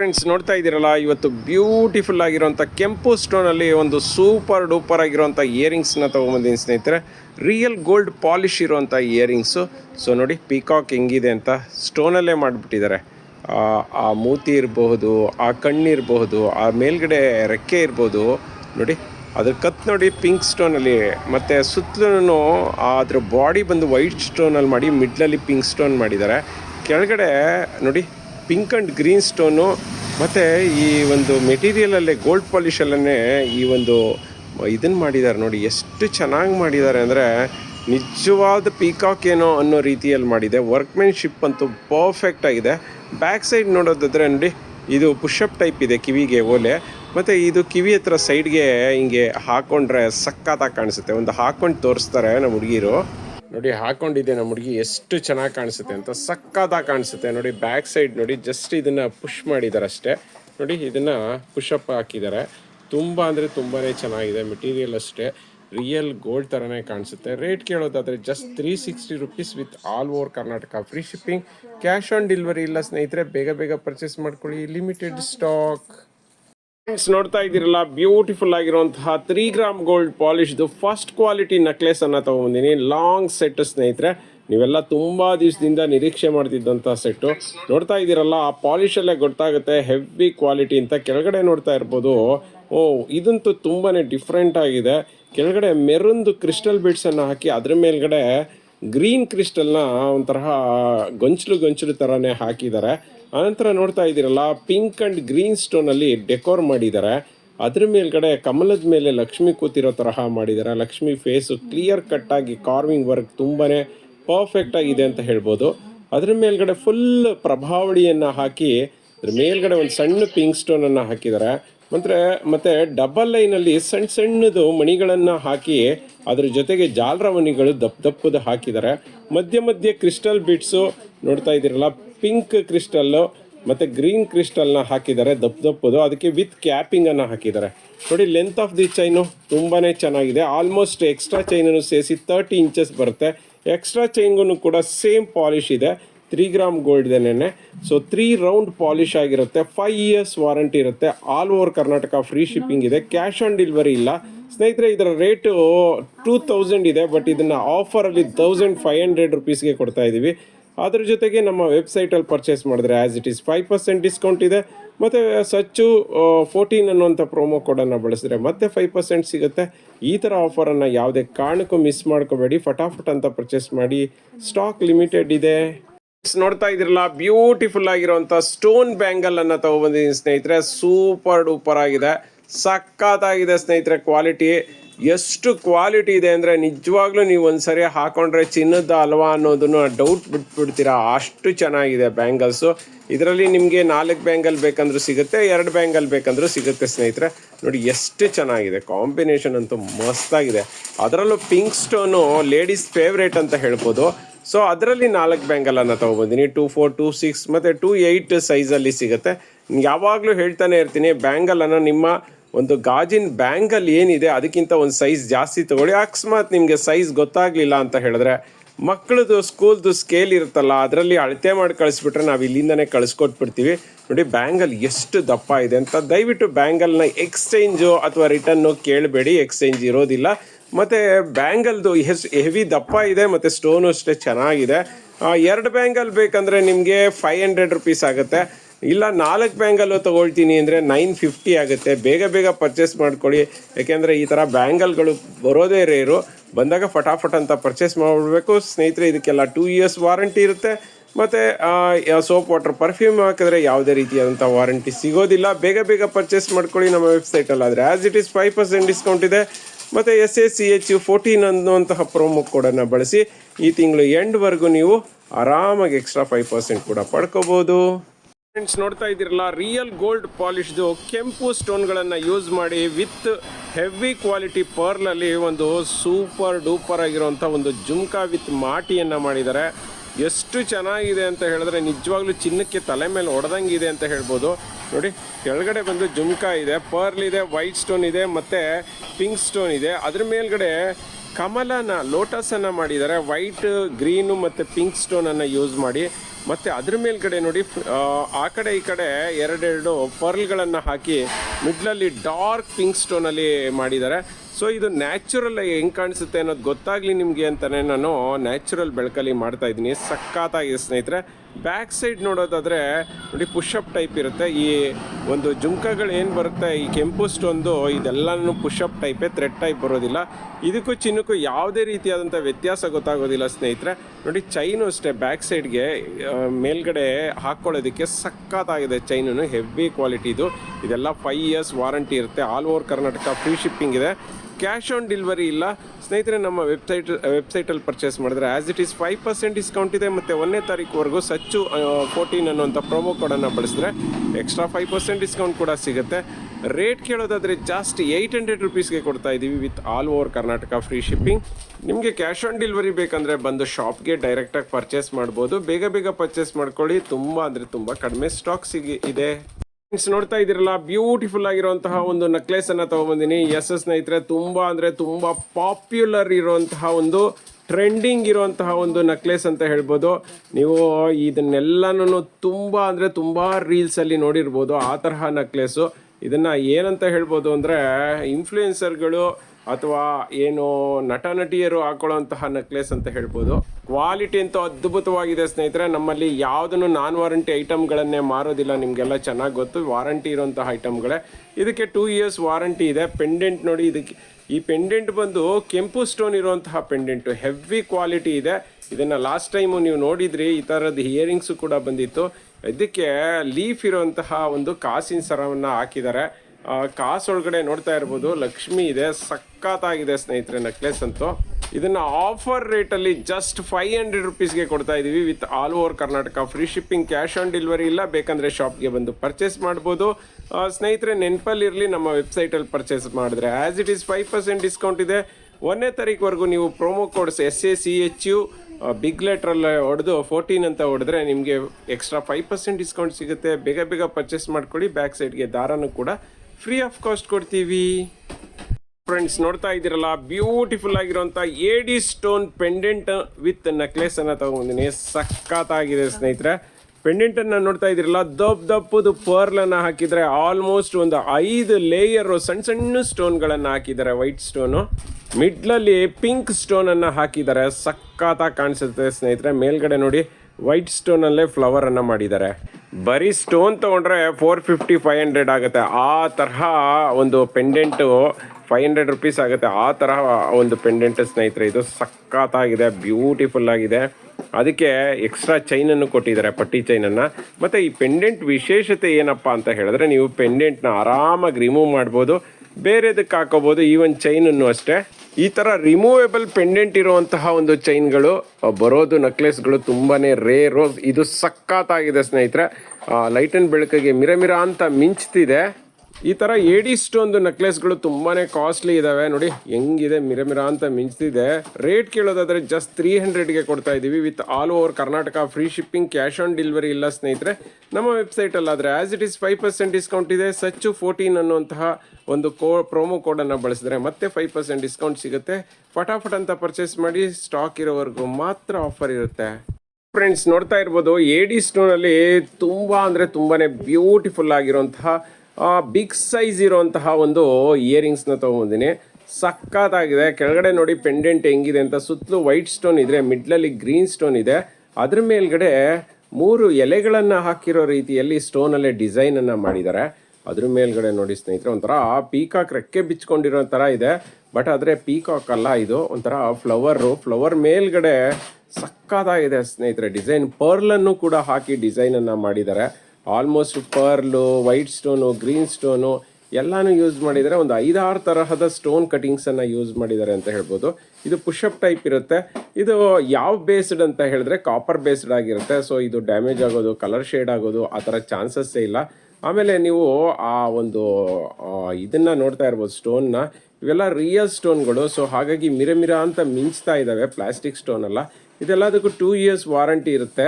Friends ನೋಡ್ತಾ ಇದ್ದೀರಲ್ಲ, ಇವತ್ತು ಬ್ಯೂಟಿಫುಲ್ ಆಗಿರುವಂಥ ಕೆಂಪು ಸ್ಟೋನಲ್ಲಿ ಒಂದು ಸೂಪರ್ ಡೂಪರ್ ಆಗಿರುವಂಥ ಇಯರಿಂಗ್ಸ್ನ ತೊಗೊಂಬಂದಿನಿ ಸ್ನೇಹಿತರೆ. ರಿಯಲ್ ಗೋಲ್ಡ್ ಪಾಲಿಶ್ ಇರುವಂಥ ಇಯರಿಂಗ್ಸು ಸೊ ನೋಡಿ ಪೀಕಾಕ್ ಹೆಂಗಿದೆ ಅಂತ ಸ್ಟೋನಲ್ಲೇ ಮಾಡಿಬಿಟ್ಟಿದ್ದಾರೆ. ಆ ಮೂತಿ ಇರಬಹುದು, ಆ ಕಣ್ಣಿರಬಹುದು ಆ ಮೇಲ್ಗಡೆ ರೆಕ್ಕೆ ಇರ್ಬೋದು. ನೋಡಿ, ಅದ್ರ ಕತ್ ನೋಡಿ ಪಿಂಕ್ ಸ್ಟೋನಲ್ಲಿ ಮತ್ತು ಸುತ್ತಲೂ ಅದ್ರ ಬಾಡಿ ಬಂದು ವೈಟ್ ಸ್ಟೋನಲ್ಲಿ ಮಾಡಿ ಮಿಡ್ಲಲ್ಲಿ ಪಿಂಕ್ ಸ್ಟೋನ್ ಮಾಡಿದ್ದಾರೆ. ಕೆಳಗಡೆ, ನೋಡಿ ಪಿಂಕ್ ಅಂಡ್ ಗ್ರೀನ್ ಸ್ಟೋನು, ಮತ್ತು ಈ ಒಂದು ಮೆಟೀರಿಯಲಲ್ಲೇ ಗೋಲ್ಡ್ ಪಾಲಿಷಲ್ಲೇ ಈ ಒಂದು ಇದನ್ನು ಮಾಡಿದ್ದಾರೆ ನೋಡಿ, ಎಷ್ಟು ಚೆನ್ನಾಗಿ ಮಾಡಿದ್ದಾರೆ ಅಂದರೆ ನಿಜವಾದ ಪೀಕಾಕ್ ಏನೋ ಅನ್ನೋ ರೀತಿಯಲ್ಲಿ ಮಾಡಿದೆ. ವರ್ಕ್ಮೆನ್ಶಿಪ್ ಅಂತೂ ಪರ್ಫೆಕ್ಟ್ ಆಗಿದೆ. ಬ್ಯಾಕ್ ಸೈಡ್ ನೋಡೋದಾದ್ರೆ ನೋಡಿ, ಇದು ಪುಷಪ್ ಟೈಪ್ ಇದೆ, ಕಿವಿಗೆ ಓಲೆ. ಮತ್ತು ಇದು ಕಿವಿ ಹತ್ರ ಸೈಡ್ಗೆ ಹಿಂಗೆ ಹಾಕೊಂಡ್ರೆ ಸಕ್ಕತ್ತಾಗಿ ಕಾಣಿಸುತ್ತೆ. ಒಂದು ಹಾಕೊಂಡು ತೋರಿಸ್ತಾರೆ ನಮ್ಮ ಹುಡುಗಿರು. ನೋಡಿ, ಹಾಕೊಂಡಿದ್ದೆ ನಮ್ಮ ಹುಡುಗಿ. ಎಷ್ಟು ಚೆನ್ನಾಗಿ ಕಾಣಿಸುತ್ತೆ ಅಂತ ಸಕ್ಕತ್ತಾಗಿ ಕಾಣಿಸುತ್ತೆ. ನೋಡಿ ಬ್ಯಾಕ್ ಸೈಡ್ ನೋಡಿ ಜಸ್ಟ್ ಇದನ್ನ ಪುಷ್ ಮಾಡಿದ್ದಾರೆ ಅಷ್ಟೇ. ನೋಡಿ, ಇದನ್ನ ಪುಷಪ್ ಹಾಕಿದ್ದಾರೆ ತುಂಬ ಅಂದರೆ ತುಂಬಾ ಚೆನ್ನಾಗಿದೆ. ಮೆಟೀರಿಯಲ್ ಅಷ್ಟೇ. ರಿಯಲ್ ಗೋಲ್ಡ್ ಥರನೇ ಕಾಣಿಸುತ್ತೆ. Rate ಕೇಳೋದಾದರೆ just three sixty rupees with all over Karnataka free shipping cash on delivery ಇಲ್ಲ ಸ್ನೇಹಿತರೆ. ಬೇಗ ಬೇಗ ಪರ್ಚೇಸ್ ಮಾಡ್ಕೊಳ್ಳಿ. ಲಿಮಿಟೆಡ್ ಸ್ಟಾಕ್ ಫ್ರೆಂಡ್ಸ್ ನೋಡ್ತಾ ಇದ್ದೀರಲ್ಲ ಬ್ಯೂಟಿಫುಲ್ ಆಗಿರುವಂತಹ ತ್ರೀ ಗ್ರಾಮ್ ಗೋಲ್ಡ್ ಪಾಲಿಶ್ದು ಫಸ್ಟ್ ಕ್ವಾಲಿಟಿ ನೆಕ್ಲೆಸ್ ಅನ್ನ ತಗೊಂಡಿನಿ ಲಾಂಗ್ ಸೆಟ್ ಸ್ನೇಹಿತರೆ, ನೀವೆಲ್ಲ ತುಂಬಾ ದಿವಸದಿಂದ ನಿರೀಕ್ಷೆ ಮಾಡ್ತಿದ್ದಂಥ ಸೆಟ್ಟು ನೋಡ್ತಾ ಇದ್ದೀರಲ್ಲ, ಆ ಪಾಲಿಶಲ್ಲೇ ಗೊತ್ತಾಗುತ್ತೆ ಹೆವಿ ಕ್ವಾಲಿಟಿ ಅಂತ ಕೆಳಗಡೆ ನೋಡ್ತಾ ಇರ್ಬೋದು. ಓ, ಇದಂತೂ ತುಂಬಾನೇ ಡಿಫ್ರೆಂಟ್ ಆಗಿದೆ. ಕೆಳಗಡೆ ಮೆರುಂದು ಕ್ರಿಸ್ಟಲ್ ಬಿಡ್ಸನ್ನು ಹಾಕಿ ಅದ್ರ ಮೇಲ್ಗಡೆ ಗ್ರೀನ್ ಕ್ರಿಸ್ಟಲ್ನ ಒಂಥರ ಗೊಂಚಲು ಗೊಂಚಲು ಥರನೇ ಹಾಕಿದ್ದಾರೆ. ಆನಂತರ ನೋಡ್ತಾ ಇದ್ದೀರಲ್ಲ, ಪಿಂಕ್ ಅಂಡ್ ಗ್ರೀನ್ ಸ್ಟೋನಲ್ಲಿ ಡೆಕೋರ್ ಮಾಡಿದ್ದಾರೆ. ಅದ್ರ ಮೇಲ್ಗಡೆ ಕಮಲದ ಮೇಲೆ ಲಕ್ಷ್ಮಿ ಕೂತಿರೋ ತರಹ ಮಾಡಿದ್ದಾರೆ. ಲಕ್ಷ್ಮಿ ಫೇಸು ಕ್ಲಿಯರ್ ಕಟ್ ಆಗಿ ಕಾರ್ವಿಂಗ್ ವರ್ಕ್ ತುಂಬಾನೇ ಪರ್ಫೆಕ್ಟ್ ಆಗಿದೆ ಅಂತ ಹೇಳ್ಬೋದು. ಅದ್ರ ಮೇಲ್ಗಡೆ ಫುಲ್ ಪ್ರಭಾವಳಿಯನ್ನು ಹಾಕಿ, ಅದ್ರ ಮೇಲ್ಗಡೆ ಒಂದು ಸಣ್ಣ ಪಿಂಕ್ ಸ್ಟೋನನ್ನು ಹಾಕಿದ್ದಾರೆ. ಮತ್ತೆ ಮತ್ತೆ ಡಬಲ್ ಲೈನಲ್ಲಿ ಸಣ್ಣ ಸಣ್ಣದು ಮಣಿಗಳನ್ನು ಹಾಕಿ ಅದ್ರ ಜೊತೆಗೆ ಜಾಲರ ಮಣಿಗಳು ದಪ್ಪ ದಪ್ಪದು ಹಾಕಿದ್ದಾರೆ ಮಧ್ಯ ಮಧ್ಯೆ ಕ್ರಿಸ್ಟಲ್ ಬಿಟ್ಸು ನೋಡ್ತಾ ಇದ್ದೀರಲ್ಲ ಪಿಂಕ್ ಕ್ರಿಸ್ಟಲ್ಲು ಮತ್ತು ಗ್ರೀನ್ ಕ್ರಿಸ್ಟಲ್ನ ಹಾಕಿದ್ದಾರೆ ದಪ್ಪ ದಪ್ಪದು. ಅದಕ್ಕೆ ವಿತ್ ಕ್ಯಾಪಿಂಗನ್ನು ಹಾಕಿದ್ದಾರೆ ನೋಡಿ ಲೆಂತ್ ಆಫ್ ದಿ ಚೈನು ತುಂಬಾ ಚೆನ್ನಾಗಿದೆ. ಆಲ್ಮೋಸ್ಟ್ ಎಕ್ಸ್ಟ್ರಾ ಚೈನನ್ನು ಸೇರಿಸಿ ತರ್ಟಿ ಇಂಚಸ್ ಬರುತ್ತೆ. ಎಕ್ಸ್ಟ್ರಾ ಚೈನ್ಗೂ ಕೂಡ ಸೇಮ್ ಪಾಲಿಶ್ ಇದೆ. ತ್ರೀ ಗ್ರಾಮ್ ಗೋಲ್ಡ್ದೇನೆ ಸೊ ತ್ರೀ ರೌಂಡ್ ಪಾಲಿಶ್ ಆಗಿರುತ್ತೆ. ಫೈವ್ ಇಯರ್ಸ್ ವಾರಂಟಿ ಇರುತ್ತೆ. All over Karnataka free shipping ಇದೆ. ಕ್ಯಾಶ್ ಆನ್ ಡೆಲಿವರಿ ಇಲ್ಲ. ಸ್ನೇಹಿತರೆ, ಇದರ ರೇಟು ಟೂ ತೌಸಂಡ್ ಇದೆ. ಬಟ್ ಇದನ್ನು ಆಫರಲ್ಲಿ ತೌಸಂಡ್ ಫೈವ್ ಹಂಡ್ರೆಡ್ ರುಪೀಸ್ಗೆ ಕೊಡ್ತಾ ಇದ್ದೀವಿ ಅದ್ರ ಜೊತೆಗೆ ನಮ್ಮ ವೆಬ್ಸೈಟಲ್ಲಿ ಪರ್ಚೇಸ್ ಮಾಡಿದ್ರೆ as it is five percent discount ಇದೆ. ಮತ್ತು ಸಚ್ಚು ಫೋರ್ಟೀನ್ ಅನ್ನುವಂಥ ಪ್ರೋಮೋ ಕೋಡನ್ನು ಬಳಸಿದ್ರೆ ಮತ್ತೆ ಫೈವ್ ಪರ್ಸೆಂಟ್ ಸಿಗುತ್ತೆ. ಈ ಥರ ಆಫರನ್ನು ಯಾವುದೇ ಕಾರಣಕ್ಕೂ ಮಿಸ್ ಮಾಡ್ಕೋಬೇಡಿ. ಫಟಾಫಟ್ ಅಂತ ಪರ್ಚೇಸ್ ಮಾಡಿ. ಸ್ಟಾಕ್ ಲಿಮಿಟೆಡ್ ಇದೆ. ನೋಡ್ತಾ ಇದ್ರಲ್ಲ ಬ್ಯೂಟಿಫುಲ್ ಆಗಿರುವಂತ ಸ್ಟೋನ್ ಬ್ಯಾಂಗಲ್ ಅನ್ನ ತಗೊಬಂದಿದ್ದೀನಿ ಸ್ನೇಹಿತರೆ. ಸೂಪರ್ ಡೂಪರ್ ಆಗಿದೆ. ಸಖತ್ತಾಗಿದೆ ಸ್ನೇಹಿತರೆ ಕ್ವಾಲಿಟಿ ಎಷ್ಟು ಕ್ವಾಲಿಟಿ ಇದೆ ಅಂದರೆ ನಿಜವಾಗ್ಲೂ ನೀವು ಒಂದ್ಸರಿ ಹಾಕೊಂಡ್ರೆ ಚಿನ್ನದ ಅಲ್ವಾ ಅನ್ನೋದನ್ನು ಡೌಟ್ ಬಿಟ್ಬಿಡ್ತೀರಾ. ಅಷ್ಟು ಚೆನ್ನಾಗಿದೆ ಬ್ಯಾಂಗಲ್ಸು ಇದರಲ್ಲಿ ನಿಮಗೆ ನಾಲ್ಕು ಬ್ಯಾಂಗಲ್ ಬೇಕಂದ್ರೂ ಸಿಗುತ್ತೆ, ಎರಡು ಬ್ಯಾಂಗಲ್ ಬೇಕಂದ್ರೂ ಸಿಗುತ್ತೆ ಸ್ನೇಹಿತರೆ. ನೋಡಿ ಎಷ್ಟು ಚೆನ್ನಾಗಿದೆ. ಕಾಂಬಿನೇಷನ್ ಅಂತೂ ಮಸ್ತಾಗಿದೆ. ಅದರಲ್ಲೂ ಪಿಂಕ್ ಸ್ಟೋನು ಲೇಡೀಸ್ ಫೇವ್ರೇಟ್ ಅಂತ ಹೇಳ್ಬೋದು. ಸೊ ಅದರಲ್ಲಿ ನಾಲ್ಕು ಬ್ಯಾಂಗಲನ್ನು ತೊಗೊಬಂದಿನಿ. ಟೂ ಫೋರ್ ಟೂ ಸಿಕ್ಸ್ ಮತ್ತು ಟೂ ಏಯ್ಟ್ ಸೈಜಲ್ಲಿ ಸಿಗುತ್ತೆ. ಯಾವಾಗಲೂ ಹೇಳ್ತಾನೆ ಇರ್ತೀನಿ ಬ್ಯಾಂಗಲನ್ನು ನಿಮ್ಮ ಒಂದು ಗಾಜಿನ ಬ್ಯಾಂಗಲ್ ಏನಿದೆ ಅದಕ್ಕಿಂತ ಒಂದು ಸೈಜ್ ಜಾಸ್ತಿ ತೊಗೊಳ್ಳಿ. ಅಕಸ್ಮಾತ್ ನಿಮಗೆ ಸೈಜ್ ಗೊತ್ತಾಗಲಿಲ್ಲ ಅಂತ ಹೇಳಿದ್ರೆ ಮಕ್ಕಳದು ಸ್ಕೂಲ್ದು ಸ್ಕೇಲ್ ಇರುತ್ತಲ್ಲ, ಅದರಲ್ಲಿ ಅಳತೆ ಮಾಡಿ ಕಳಿಸ್ಬಿಟ್ರೆ ನಾವು ಇಲ್ಲಿಂದನೇ ಕಳಿಸ್ಕೊಟ್ಬಿಡ್ತೀವಿ. ನೋಡಿ ಬ್ಯಾಂಗಲ್ ಎಷ್ಟು ದಪ್ಪ ಇದೆ ಅಂತ. ದಯವಿಟ್ಟು ಬ್ಯಾಂಗಲ್ನ ಎಕ್ಸ್ಚೇಂಜು ಅಥವಾ ರಿಟರ್ನು ಕೇಳಬೇಡಿ ಎಕ್ಸ್ಚೇಂಜ್ ಇರೋದಿಲ್ಲ. ಮತ್ತು ಬ್ಯಾಂಗಲ್ದು ಹೆವಿ ದಪ್ಪ ಇದೆ, ಮತ್ತು ಸ್ಟೋನು ಅಷ್ಟೇ ಚೆನ್ನಾಗಿದೆ. ಎರಡು ಬ್ಯಾಂಗಲ್ ಬೇಕಂದ್ರೆ ನಿಮಗೆ ಫೈವ್ ಹಂಡ್ರೆಡ್ ರುಪೀಸ್ ಆಗುತ್ತೆ. ಇಲ್ಲ, ನಾಲ್ಕು ಬ್ಯಾಂಗಲ್ಲು ತಗೊಳ್ತೀನಿ ಅಂದರೆ ನೈನ್ ಫಿಫ್ಟಿ ಆಗುತ್ತೆ. ಬೇಗ ಬೇಗ ಪರ್ಚೇಸ್ ಮಾಡ್ಕೊಳ್ಳಿ. ಯಾಕೆಂದರೆ ಈ ಥರ ಬ್ಯಾಂಗಲ್ಗಳು ಬರೋದೇ ರೇರು ಬಂದಾಗ ಫಟಾಫಟ್ ಅಂತ ಪರ್ಚೇಸ್ ಮಾಡಿಬಿಡ್ಬೇಕು ಸ್ನೇಹಿತರೆ, ಇದಕ್ಕೆಲ್ಲ ಟೂ ಇಯರ್ಸ್ ವಾರಂಟಿ ಇರುತ್ತೆ. ಮತ್ತು ಸೋಪ್ ವಾಟರ್ ಪರ್ಫ್ಯೂಮ್ ಹಾಕಿದ್ರೆ ಯಾವುದೇ ರೀತಿಯಾದಂಥ ವಾರಂಟಿ ಸಿಗೋದಿಲ್ಲ. ಬೇಗ ಬೇಗ ಪರ್ಚೇಸ್ ಮಾಡ್ಕೊಳ್ಳಿ ನಮ್ಮ ವೆಬ್ಸೈಟಲ್ಲಿ ಆದರೆ as it is five percent discount ಇದೆ. ಮತ್ತು S S C H U fourteen ಅನ್ನುವಂತಹ ಪ್ರೋಮೋ ಕೋಡನ್ನು ಬಳಸಿ ಈ ತಿಂಗಳು ಎಂಡ್ವರೆಗೂ ನೀವು ಆರಾಮಾಗಿ ಎಕ್ಸ್ಟ್ರಾ ಫೈವ್ ಪರ್ಸೆಂಟ್ ಕೂಡ ಪಡ್ಕೋಬೋದು. ಫ್ರೆಂಡ್ಸ್ ನೋಡ್ತಾ ಇದ್ದೀರಲ್ಲ ರಿಯಲ್ ಗೋಲ್ಡ್ ಪಾಲಿಶ್ದು ಕೆಂಪು ಸ್ಟೋನ್ಗಳನ್ನು ಯೂಸ್ ಮಾಡಿ ವಿತ್ ಹೆವಿ ಕ್ವಾಲಿಟಿ ಪರ್ಲಲ್ಲಿ ಒಂದು ಸೂಪರ್ ಡೂಪರ್ ಆಗಿರುವಂಥ ಒಂದು ಜುಮ್ಕಾ ವಿತ್ ಮಾಟಿಯನ್ನು ಮಾಡಿದ್ದಾರೆ. ಎಷ್ಟು ಚೆನ್ನಾಗಿದೆ ಅಂತ ಹೇಳಿದ್ರೆ ನಿಜವಾಗ್ಲೂ ಚಿನ್ನಕ್ಕೆ ತಲೆ ಮೇಲೆ ಹೊಡೆದಂಗಿದೆ ಅಂತ ಹೇಳ್ಬೋದು. ನೋಡಿ ಕೆಳಗಡೆ ಬಂದು ಜುಮ್ಕಾ ಇದೆ ಪರ್ಲ್ ಇದೆ ವೈಟ್ ಸ್ಟೋನ್ ಇದೆ ಮತ್ತು ಪಿಂಕ್ ಸ್ಟೋನ್ ಇದೆ. ಅದ್ರ ಮೇಲ್ಗಡೆ ಕಮಲನ ಲೋಟಸನ್ನು ಮಾಡಿದ್ದಾರೆ. ವೈಟ್ ಗ್ರೀನು ಮತ್ತು ಪಿಂಕ್ ಸ್ಟೋನನ್ನು ಯೂಸ್ ಮಾಡಿ. ಮತ್ತು ಅದ್ರ ಮೇಲ್ಗಡೆ ನೋಡಿ ಆ, ಆ ಕಡೆ ಈ ಕಡೆ ಎರಡೆರಡು ಪರ್ಲ್ಗಳನ್ನು ಹಾಕಿ ಮಿಡ್ಲಲ್ಲಿ ಡಾರ್ಕ್ ಪಿಂಕ್ ಸ್ಟೋನಲ್ಲಿ ಮಾಡಿದ್ದಾರೆ. ಸೊ ಇದು ನ್ಯಾಚುರಲ್ ಹೆಂಗೆ ಕಾಣಿಸುತ್ತೆ ಅನ್ನೋದು ಗೊತ್ತಾಗ್ಲಿ ನಿಮಗೆ ಅಂತಲೇ ನಾನು ನ್ಯಾಚುರಲ್ ಬೆಳಕಲ್ಲಿ ಮಾಡ್ತಾ ಇದ್ದೀನಿ. ಸಖತ್ತಾಗಿದೆ ಸ್ನೇಹಿತರೆ ಬ್ಯಾಕ್ ಸೈಡ್ ನೋಡೋದಾದರೆ ನೋಡಿ ಪುಷಪ್ ಟೈಪ್ ಇರುತ್ತೆ. ಈ ಒಂದು ಜುಮ್ಕಗಳು ಏನು ಬರುತ್ತೆ? ಈ ಕೆಂಪು ಸ್ಟೊಂದು ಇದೆಲ್ಲನೂ ಪುಷಪ್ ಟೈಪೇ ಥ್ರೆಡ್ ಟೈಪ್ ಬರೋದಿಲ್ಲ. ಇದಕ್ಕೂ ಚಿನ್ನಕ್ಕೂ ಯಾವುದೇ ರೀತಿಯಾದಂಥ ವ್ಯತ್ಯಾಸ ಗೊತ್ತಾಗೋದಿಲ್ಲ ಸ್ನೇಹಿತರೆ. ನೋಡಿ ಚೈನು ಅಷ್ಟೇ ಬ್ಯಾಕ್ ಸೈಡ್ಗೆ ಮೇಲ್ಗಡೆ ಹಾಕ್ಕೊಳ್ಳೋದಕ್ಕೆ ಸಖತ್ತಾಗಿದೆ ಚೈನು ಹೆವಿ ಕ್ವಾಲಿಟಿ ಇದು. ಇದೆಲ್ಲ ಫೈವ್ ಇಯರ್ಸ್ ವಾರಂಟಿ ಇರುತ್ತೆ. All over Karnataka free shipping ಇದೆ. ಕ್ಯಾಶ್ ಆನ್ ಡೆಲಿವರಿ ಇಲ್ಲ. ಸ್ನೇಹಿತರೆ, ನಮ್ಮ ವೆಬ್ಸೈಟ್, ವೆಬ್ಸೈಟಲ್ಲಿ ಪರ್ಚೇಸ್ ಮಾಡಿದ್ರೆ as it is five percent discount ಇದೆ. ಮತ್ತು ಒಂದನೇ ತಾರೀಕುವರೆಗೂ ಸಚ್ಚು ಫೋರ್ಟೀನ್ ಅನ್ನುವಂಥ ಪ್ರೊಮೋ ಕೋಡನ್ನು ಬಳಸಿದ್ರೆ ಎಕ್ಸ್ಟ್ರಾ ಫೈವ್ ಪರ್ಸೆಂಟ್ ಡಿಸ್ಕೌಂಟ್ ಕೂಡ ಸಿಗುತ್ತೆ. ರೇಟ್ ಕೇಳೋದಾದರೆ ಜಾಸ್ತಿ ಏಯ್ಟ್ ಹಂಡ್ರೆಡ್ ರುಪೀಸ್ಗೆ ಕೊಡ್ತಾ ಇದ್ದೀವಿ with all over Karnataka free shipping ನಿಮಗೆ ಕ್ಯಾಶ್ ಆನ್ ಡೆಲಿವರಿ ಬೇಕಂದರೆ ಬಂದು ಶಾಪ್ಗೆ ಡೈರೆಕ್ಟಾಗಿ ಪರ್ಚೇಸ್ ಮಾಡ್ಬೋದು. ಬೇಗ ಬೇಗ ಪರ್ಚೇಸ್ ಮಾಡ್ಕೊಳ್ಳಿ. ತುಂಬ ಅಂದರೆ ತುಂಬ ಕಡಿಮೆ ಸ್ಟಾಕ್ ಸಿಗಿ ಇದೆ. ನೋಡ್ತಾ ಇದ್ದೀರಲ್ಲ ಬ್ಯೂಟಿಫುಲ್ ಆಗಿರುವಂತಹ ಒಂದು ನೆಕ್ಲೆಸ್ ಅನ್ನ ತಗೊಂಬಂದಿನಿ. ಎಸ್ ಎಸ್ ಸ್ನೇಹಿತರೆ, ತುಂಬಾ ಅಂದ್ರೆ ತುಂಬಾ ಪಾಪ್ಯುಲರ್ ಇರುವಂತಹ ಒಂದು ಟ್ರೆಂಡಿಂಗ್ ಇರುವಂತಹ ಒಂದು ನೆಕ್ಲೆಸ್ ಅಂತ ಹೇಳ್ಬೋದು. ನೀವು ಇದನ್ನೆಲ್ಲನೂ ತುಂಬಾ ಅಂದ್ರೆ ತುಂಬಾ ರೀಲ್ಸ್ ಅಲ್ಲಿ ನೋಡಿರ್ಬೋದು, ಆ ತರಹ ನೆಕ್ಲೆಸ್ಸು ಇದನ್ನ ಏನಂತ ಹೇಳ್ಬೋದು ಅಂದ್ರೆ ಇನ್ಫ್ಲೂಯೆನ್ಸರ್ಗಳು ಅಥವಾ ಏನು ನಟ ನಟಿಯರು ಹಾಕೊಳ್ಳುವಂತಹ ನೆಕ್ಲೆಸ್ ಅಂತ ಹೇಳ್ಬೋದು. ಕ್ವಾಲಿಟಿ ಅಂತೂ ಅದ್ಭುತವಾಗಿದೆ ಸ್ನೇಹಿತರೆ. ನಮ್ಮಲ್ಲಿ ಯಾವುದನ್ನು ನಾನ್ ವಾರಂಟಿ ಐಟಮ್ಗಳನ್ನೇ ಮಾರೋದಿಲ್ಲ. ನಿಮಗೆಲ್ಲ ಚೆನ್ನಾಗಿ ಗೊತ್ತು. ವಾರಂಟಿ ಇರುವಂತಹ ಐಟಮ್ಗಳೇ ಇದಕ್ಕೆ ಟೂ ಇಯರ್ಸ್ ವಾರಂಟಿ ಇದೆ. ಪೆಂಡೆಂಟ್ ನೋಡಿ ಇದಕ್ಕೆ ಈ ಪೆಂಡೆಂಟ್ ಬಂದು ಕೆಂಪು ಸ್ಟೋನ್ ಇರುವಂತಹ ಪೆಂಡೆಂಟು ಹೆವಿ ಕ್ವಾಲಿಟಿ ಇದೆ. ಇದನ್ನು ಲಾಸ್ಟ್ ಟೈಮು ನೀವು ನೋಡಿದ್ರಿ. ಈ ಥರದ ಇಯರಿಂಗ್ಸು ಕೂಡ ಬಂದಿತ್ತು. ಇದಕ್ಕೆ ಲೀಫ್ ಇರುವಂತಹ ಒಂದು ಕಾಸಿನ ಸರವನ್ನು ಹಾಕಿದ್ದಾರೆ. ಕಾಸು ಒಳಗಡೆ ನೋಡ್ತಾ ಇರ್ಬೋದು, ಲಕ್ಷ್ಮಿ ಇದೆ, ಸಖತ್ತಾಗಿದೆ ಸ್ನೇಹಿತರೆ ನೆಕ್ಲೆಸ್ ಅಂತೂ. ಇದನ್ನ ಆಫರ್ ರೇಟಲ್ಲಿ ಜಸ್ಟ್ ಫೈವ್ ಹಂಡ್ರೆಡ್ ರುಪೀಸ್ಗೆ ಕೊಡ್ತಾ ಇದೀವಿ with all over Karnataka free shipping cash on delivery ಇಲ್ಲ, ಬೇಕಂದ್ರೆ ಶಾಪ್ಗೆ ಬಂದು ಪರ್ಚೇಸ್ ಮಾಡ್ಬೋದು. ಸ್ನೇಹಿತರೆ ನೆನಪಲ್ಲಿರಲಿ ನಮ್ಮ ವೆಬ್ಸೈಟಲ್ಲಿ ಪರ್ಚೇಸ್ ಮಾಡಿದ್ರೆ. As it is five percent discount ಇದೆ. ಒಂದನೇ ತಾರೀಕುವರೆಗೂ ನೀವು promo codes S A C H U big ಲೆಟ್ರಲ್ಲಿ ಹೊಡೆದು ಫೋರ್ಟೀನ್ ಅಂತ ಹೊಡೆದ್ರೆ ನಿಮಗೆ ಎಕ್ಸ್ಟ್ರಾ ಫೈವ್ ಪರ್ಸೆಂಟ್ ಡಿಸ್ಕೌಂಟ್ ಸಿಗುತ್ತೆ. ಬೇಗ ಬೇಗ ಪರ್ಚೇಸ್ ಮಾಡ್ಕೊಳ್ಳಿ. ಬ್ಯಾಕ್ ಸೈಡ್ಗೆ ದಾರನೂ ಕೂಡ ಫ್ರೀ ಆಫ್ ಕಾಸ್ಟ್ ಕೊಡ್ತೀವಿ ಫ್ರೆಂಡ್ಸ್ ನೋಡ್ತಾ ಇದ್ದೀರಲ್ಲ? ಬ್ಯೂಟಿಫುಲ್ ಆಗಿರುವಂಥ ಏಡಿ ಸ್ಟೋನ್ ಪೆಂಡೆಂಟ್ ವಿತ್ ನೆಕ್ಲೆಸ್ ಅನ್ನ ತಗೊಂಡಿನಿ ಸಖತ್ತಾಗಿದೆ ಸ್ನೇಹಿತರೆ. ಪೆಂಡೆಂಟ್ ಅನ್ನ ನೋಡ್ತಾ ಇದ್ದೀರಲ್ಲ? ದಪ್ಪ ದಪ್ಪದು ಪರ್ಲ್ ಅನ್ನ ಹಾಕಿದ್ರೆ ಆಲ್ಮೋಸ್ಟ್ ಒಂದು ಐದು ಲೇಯರ್ ಸಣ್ಣ ಸಣ್ಣ ಸ್ಟೋನ್ಗಳನ್ನು ಹಾಕಿದ್ದಾರೆ. ವೈಟ್ ಸ್ಟೋನು ಮಿಡ್ಲಲ್ಲಿ ಪಿಂಕ್ ಸ್ಟೋನ್ ಅನ್ನ ಹಾಕಿದ್ದಾರೆ. ಸಖತ್ತಾಗಿ ಕಾಣಿಸುತ್ತೆ ಸ್ನೇಹಿತರೆ. ಮೇಲ್ಗಡೆ ನೋಡಿ. ವೈಟ್ ಸ್ಟೋನಲ್ಲೇ ಫ್ಲವರನ್ನು ಮಾಡಿದ್ದಾರೆ. ಬರೀ ಸ್ಟೋನ್ ತಗೊಂಡ್ರೆ ಫೋರ್ ಫಿಫ್ಟಿ ಫೈವ್ ಹಂಡ್ರೆಡ್ ಆಗುತ್ತೆ. ಆ ತರಹ ಒಂದು ಪೆಂಡೆಂಟು ಫೈವ್ ಹಂಡ್ರೆಡ್ ರುಪೀಸ್ ಆಗುತ್ತೆ. ಆ ತರಹ ಒಂದು ಪೆಂಡೆಂಟ್ ಸ್ನೇಹಿತರೆ, ಇದು ಸಖತ್ತಾಗಿದೆ ಬ್ಯೂಟಿಫುಲ್ ಆಗಿದೆ. ಅದಕ್ಕೆ ಎಕ್ಸ್ಟ್ರಾ ಚೈನನ್ನು ಕೊಟ್ಟಿದ್ದಾರೆ, ಪಟ್ಟಿ ಚೈನನ್ನು ಮತ್ತು ಈ ಪೆಂಡೆಂಟ್ ವಿಶೇಷತೆ ಏನಪ್ಪ ಅಂತ ಹೇಳಿದ್ರೆ, ನೀವು ಪೆಂಡೆಂಟ್ನ ಆರಾಮಾಗಿ ರಿಮೂವ್ ಮಾಡ್ಬೋದು. ಬೇರೆದಕ್ಕೆ ಹಾಕೋಬೋದು ಈವನ್ ಚೈನನ್ನು ಅಷ್ಟೇ. ಈ ಥರ ರಿಮೂವೇಬಲ್ ಪೆಂಡೆಂಟ್ ಇರುವಂತಹ ಒಂದು ಚೈನ್ಗಳು ಬರೋದು ನೆಕ್ಲೆಸ್ಗಳು ತುಂಬಾ ರೇರು ಇದು ಸಕ್ಕತ್ತಾಗಿದೆ ಸ್ನೇಹಿತರೆ. ಲೈಟ್ ಬೆಳಕಿಗೆ ಮಿರ ಮಿರ ಅಂತ ಮಿಂಚ್ತಿದೆ. ಈ ಥರ ಏಡಿ ಸ್ಟೋನ್ದು ನೆಕ್ಲೆಸ್ಗಳು ತುಂಬಾ ಕಾಸ್ಟ್ಲಿ ಇದಾವೆ. ನೋಡಿ, ಹೆಂಗಿದೆ ಮಿರ ಮಿರ ಅಂತ ಮಿಂಚ್ತಿದೆ. ರೇಟ್ ಕೇಳೋದಾದ್ರೆ ಜಸ್ಟ್ ತ್ರೀ ಹಂಡ್ರೆಡ್ಗೆ ಕೊಡ್ತಾ ಇದ್ದೀವಿ with all over Karnataka free shipping cash on delivery ಇಲ್ಲ ಸ್ನೇಹಿತರೆ. ನಮ್ಮ ವೆಬ್ಸೈಟಲ್ಲಾದರೆ as it is five percent discount ಇದೆ. ಸಚ್ಚು ಫೋರ್ಟೀನ್ ಅನ್ನುವಂತಹ ಒಂದು ಕೋ ಪ್ರೋಮೋ ಕೋಡನ್ನು ಬಳಸಿದ್ರೆ ಮತ್ತೆ ಫೈವ್ ಪರ್ಸೆಂಟ್ ಡಿಸ್ಕೌಂಟ್ ಸಿಗುತ್ತೆ. ಫಟಾಫಟ್ ಅಂತ ಪರ್ಚೇಸ್ ಮಾಡಿ ಸ್ಟಾಕ್ ಇರೋವರೆಗೂ ಮಾತ್ರ ಆಫರ್ ಇರುತ್ತೆ. ಫ್ರೆಂಡ್ಸ್ ನೋಡ್ತಾ ಇರ್ಬೋದು ಏಡಿ ಸ್ಟೋನಲ್ಲಿ ತುಂಬ ಅಂದರೆ ತುಂಬಾ ಬ್ಯೂಟಿಫುಲ್ ಆಗಿರುವಂತಹ ಬಿಗ್ ಸೈಜ್ ಇರುವಂತಹ ಒಂದು ಇಯರಿಂಗ್ಸ್ನ ತೊಗೊಂಬಂದಿನಿ. ಸಖತ್ತಾಗಿದೆ. ಕೆಳಗಡೆ ನೋಡಿ ಪೆಂಡೆಂಟ್ ಹೆಂಗಿದೆ ಅಂತ. ಸುತ್ತಲೂ ವೈಟ್ ಸ್ಟೋನ್ ಇದೆ ಮಿಡ್ಲಲ್ಲಿ ಗ್ರೀನ್ ಸ್ಟೋನ್ ಇದೆ. ಅದ್ರ ಮೇಲ್ಗಡೆ ಮೂರು ಎಲೆಗಳನ್ನು ಹಾಕಿರೋ ರೀತಿಯಲ್ಲಿ ಸ್ಟೋನಲ್ಲೇ ಡಿಸೈನನ್ನು ಮಾಡಿದ್ದಾರೆ. ಅದ್ರ ಮೇಲ್ಗಡೆ ನೋಡಿ ಸ್ನೇಹಿತರೆ, ಒಂಥರ ಪೀಕಾಕ್ ರೆಕ್ಕೆ ಬಿಚ್ಕೊಂಡಿರೋ ಥರ ಇದೆ. ಬಟ್ ಆದರೆ ಪೀಕಾಕ್ ಅಲ್ಲ ಇದು. ಒಂಥರ ಫ್ಲವರು. ಫ್ಲವರ್ ಮೇಲ್ಗಡೆ ಸಕ್ಕತ್ತಾಗಿದೆ ಸ್ನೇಹಿತರೆ. ಡಿಸೈನ್ ಪರ್ಲನ್ನು ಕೂಡ ಹಾಕಿ ಡಿಸೈನನ್ನು ಮಾಡಿದ್ದಾರೆ. Almost pearl white stone green stone ಎಲ್ಲಾನು ಯೂಸ್ ಮಾಡಿದರೆ. ಒಂದು ಐದಾರು ತರಹದ ಸ್ಟೋನ್ ಕಟಿಂಗ್ಸನ್ನು ಯೂಸ್ ಮಾಡಿದ್ದಾರೆ ಅಂತ ಹೇಳ್ಬೋದು. ಇದು ಪುಷಪ್ ಟೈಪ್ ಇರುತ್ತೆ. ಇದು ಯಾವ ಬೇಸ್ಡ್ ಅಂತ ಹೇಳಿದ್ರೆ ಕಾಪರ್ ಬೇಸ್ಡ್ ಆಗಿರುತ್ತೆ. ಸೊ ಇದು ಡ್ಯಾಮೇಜ್ ಆಗೋದು ಕಲರ್ ಶೇಡ್ ಆಗೋದು, ಆ ಥರ ಚಾನ್ಸಸ್ಸೇ ಇಲ್ಲ. ಆಮೇಲೆ ನೀವು ಆ ಒಂದು ಇದನ್ನು ನೋಡ್ತಾ ಇರ್ಬೋದು ಸ್ಟೋನ್ನ ಇವೆಲ್ಲ ರಿಯಲ್ ಸ್ಟೋನ್ಗಳು ಸೊ ಹಾಗಾಗಿ ಮಿರ ಮಿರ ಅಂತ ಮಿಂಚ್ತಾ ಇದ್ದಾವೆ ಪ್ಲಾಸ್ಟಿಕ್ ಸ್ಟೋನ್ ಅಲ್ಲ. ಇದೆಲ್ಲದಕ್ಕೂ ಟೂ ಇಯರ್ಸ್ ವಾರಂಟಿ ಇರುತ್ತೆ.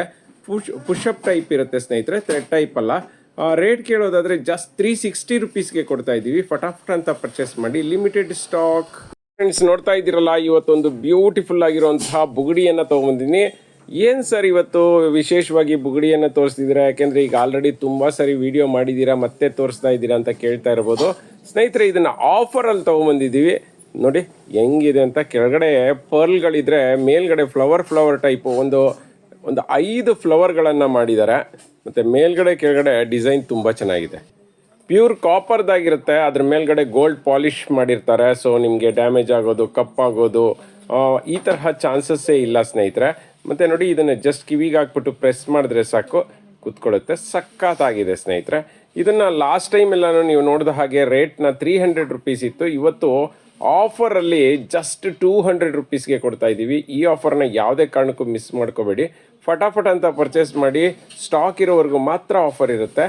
ಪುಷ್ ಪುಷಪ್ ಟೈಪ್ ಇರುತ್ತೆ ಸ್ನೇಹಿತರೆ ಥ್ರೆಡ್ ಟೈಪ್ ಅಲ್ಲ. ರೇಟ್ ಕೇಳೋದಾದ್ರೆ ಜಸ್ಟ್ ತ್ರೀ ಸಿಕ್ಸ್ಟಿ ರುಪೀಸ್ಗೆ ಕೊಡ್ತಾ ಇದ್ದೀವಿ. ಫಟಾಫಟ್ ಅಂತ ಪರ್ಚೇಸ್ ಮಾಡಿ. ಲಿಮಿಟೆಡ್ ಸ್ಟಾಕ್ ಫ್ರೆಂಡ್ಸ್ ನೋಡ್ತಾ ಇದ್ದೀರಲ್ಲ, ಇವತ್ತೊಂದು ಬ್ಯೂಟಿಫುಲ್ ಆಗಿರುವಂತಹ ಬುಗುಡಿಯನ್ನು ತೊಗೊಂಬಂದಿನಿ. ಏನು ಸರ್ ಇವತ್ತು ವಿಶೇಷವಾಗಿ ಬುಗುಡಿಯನ್ನು ತೋರಿಸ್ತಿದ್ದೀರಾ? ಯಾಕೆಂದರೆ ಈಗ ಆಲ್ರೆಡಿ ತುಂಬ ಸರಿ ವಿಡಿಯೋ ಮಾಡಿದ್ದೀರಾ, ಮತ್ತೆ ತೋರಿಸ್ತಾ ಇದ್ದೀರಾ ಅಂತ ಕೇಳ್ತಾ ಇರ್ಬೋದು. ಸ್ನೇಹಿತರೆ, ಇದನ್ನು ಆಫರಲ್ಲಿ ತೊಗೊಂಬಂದಿದ್ದೀವಿ. ನೋಡಿ, ಹೆಂಗಿದೆ ಅಂತ. ಕೆಳಗಡೆ ಪರ್ಲ್ಗಳಿದ್ರೆ ಮೇಲ್ಗಡೆ ಫ್ಲವರ್ ಫ್ಲವರ್ ಟೈಪು ಒಂದು ಒಂದು ಐದು ಫ್ಲವರ್ಗಳನ್ನು ಮಾಡಿದ್ದಾರೆ. ಮತ್ತು ಮೇಲ್ಗಡೆ ಕೆಳಗಡೆ ಡಿಸೈನ್ ತುಂಬ ಚೆನ್ನಾಗಿದೆ. ಪ್ಯೂರ್ ಕಾಪರ್ದಾಗಿರುತ್ತೆ. ಅದ್ರ ಮೇಲ್ಗಡೆ ಗೋಲ್ಡ್ ಪಾಲಿಷ್ ಮಾಡಿರ್ತಾರೆ. ಸೊ ನಿಮಗೆ ಡ್ಯಾಮೇಜ್ ಆಗೋದು ಕಪ್ಪಾಗೋದು ಈ ತರಹ ಚಾನ್ಸಸ್ಸೇ ಇಲ್ಲ ಸ್ನೇಹಿತರೆ. ಮತ್ತು ನೋಡಿ, ಇದನ್ನು ಜಸ್ಟ್ ಕಿವಿಗೆ ಹಾಕ್ಬಿಟ್ಟು ಪ್ರೆಸ್ ಮಾಡಿದ್ರೆ ಸಾಕು. ಕೂತ್ಕೊಳ್ಳುತ್ತೆ. ಸಖತ್ತಾಗಿದೆ ಸ್ನೇಹಿತರೆ. ಇದನ್ನು ಲಾಸ್ಟ್ ಟೈಮ್ ಎಲ್ಲಾನು ನೀವು ನೋಡಿದ ಹಾಗೆ ರೇಟ್ನ ತ್ರೀ ಹಂಡ್ರೆಡ್ ರುಪೀಸ್ ಇತ್ತು. ಇವತ್ತು ಆಫರಲ್ಲಿ ಜಸ್ಟ್ ಟೂ ಹಂಡ್ರೆಡ್ ರುಪೀಸ್ಗೆ ಕೊಡ್ತಾ ಇದ್ದೀವಿ. ಈ ಆಫರ್ನ ಯಾವುದೇ ಕಾರಣಕ್ಕೂ ಮಿಸ್ ಮಾಡ್ಕೋಬೇಡಿ. ಫಟಾಫಟ್ ಅಂತ ಪರ್ಚೇಸ್ ಮಾಡಿ ಸ್ಟಾಕ್ ಇರೋವರೆಗೂ ಮಾತ್ರ ಆಫರ್ ಇರುತ್ತೆ.